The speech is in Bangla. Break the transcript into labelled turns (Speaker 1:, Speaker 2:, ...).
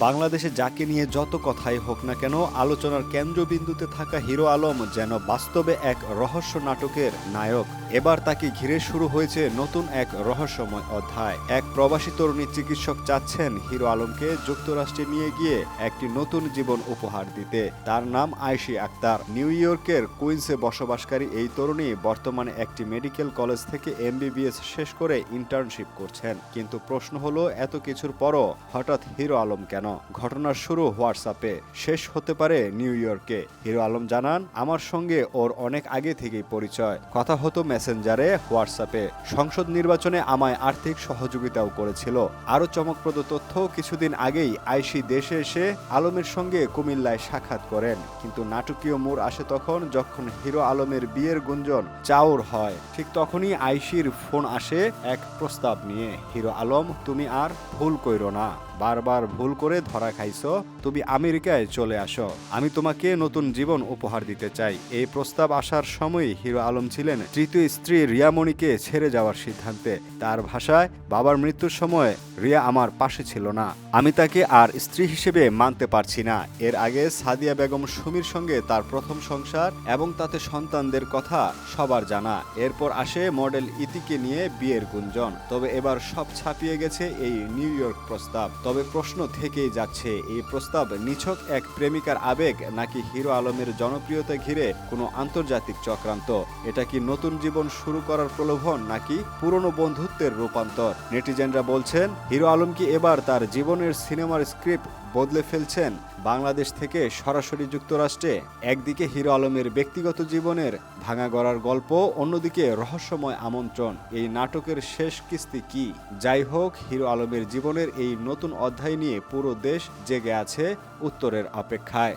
Speaker 1: বাংলাদেশে যাকে নিয়ে যত কথাই হোক না কেন, আলোচনার কেন্দ্রবিন্দুতে থাকা হিরো আলম যেন বাস্তবে এক রহস্য নাটকের নায়ক। এবার তাকে ঘিরে শুরু হয়েছে নতুন এক রহস্যময় অধ্যায়। এক প্রবাসী তরুণী চিকিৎসক চাচ্ছেন হিরো আলমকে যুক্তরাষ্ট্রে নিয়ে গিয়ে একটি নতুন জীবন উপহার দিতে। তার নাম আয়শী আক্তার। নিউ ইয়র্কের কুইন্সে বসবাসকারী এই তরুণী বর্তমানে একটি মেডিকেল কলেজ থেকে এমবিবিএস শেষ করে ইন্টার্নশিপ করছেন। কিন্তু প্রশ্ন হলো, এত কিছুর পরও হঠাৎ হিরো আলম কেন? ঘটনার শুরু হোয়াটসঅ্যাপে, শেষ হতে পারে নিউ ইয়র্কে। হিরো আলম জানান, আমার সঙ্গে ওর অনেক আগে থেকেই পরিচয়। কথা হতো মেসেঞ্জারে, হোয়াটসঅ্যাপে। সংসদ নির্বাচনে আমায় আর্থিক সহযোগিতাও করেছিল। আরও চমকপ্রদ তথ্য, কিছুদিন আগেই আইসি দেশে এসে আলমের সঙ্গে কুমিল্লায় সাক্ষাৎ করেন। কিন্তু নাটকীয় মোড় আসে তখন যখন হিরো আলমের বিয়ের গুঞ্জন চাউর হয়। ঠিক তখনই আইসির ফোন আসে এক প্রস্তাব নিয়ে। হিরো আলম, তুমি আর ভুল কইরো না। বারবার ভুল করে ধরা খাইছো, তুমি আমেরিকায় চলে আসো। আমি তোমাকে নতুন জীবন উপহার দিতে চাই। এই প্রস্তাব আসার সময় হিরো আলম ছিলেন তৃতীয় স্ত্রী রিয়ামণিকে ছেড়ে যাওয়ার সিদ্ধান্তে। তার ভাষায়, বাবার মৃত্যুর সময় রিয়া আমার পাশে ছিল না। আমি তাকে আর স্ত্রী হিসেবে মানতে পারছি না। এর আগে সাদিয়া বেগম সুমির সঙ্গে তার প্রথম সংসার এবং তাতে সন্তানদের কথা সবার জানা। এরপর আসে মডেল ইতিকে নিয়ে বিয়ের গুঞ্জন। তবে এবার সব ছাপিয়ে গেছে এই নিউ ইয়র্ক প্রস্তাব। তবে প্রশ্ন থেকেই যাচ্ছে। এই প্রস্তাব নিছক এক প্রেমিকার আবেগ নাকি হিরো আলমের জনপ্রিয়তা ঘিরে কোনো আন্তর্জাতিক চক্রান্ত? এটা কি নতুন জীবন শুরু করার প্রলোভন নাকি পুরনো বন্ধুত্বের রূপান্তর? নেটিজেনরা বলছেন, হিরো আলম কি এবার তার জীবনের সিনেমার স্ক্রিপ্ট বদলে ফেলছেন বাংলাদেশ থেকে সরাসরি যুক্তরাষ্ট্রে। একদিকে হিরো আলমের ব্যক্তিগত জীবনের ভাঙা গড়ার গল্প, অন্যদিকে রহস্যময় আমন্ত্রণ। এই নাটকের শেষ কিস্তি কি? যাই হোক, হিরো আলমের জীবনের এই নতুন অধ্যায় নিয়ে পুরো দেশ জেগে আছে উত্তরের অপেক্ষায়।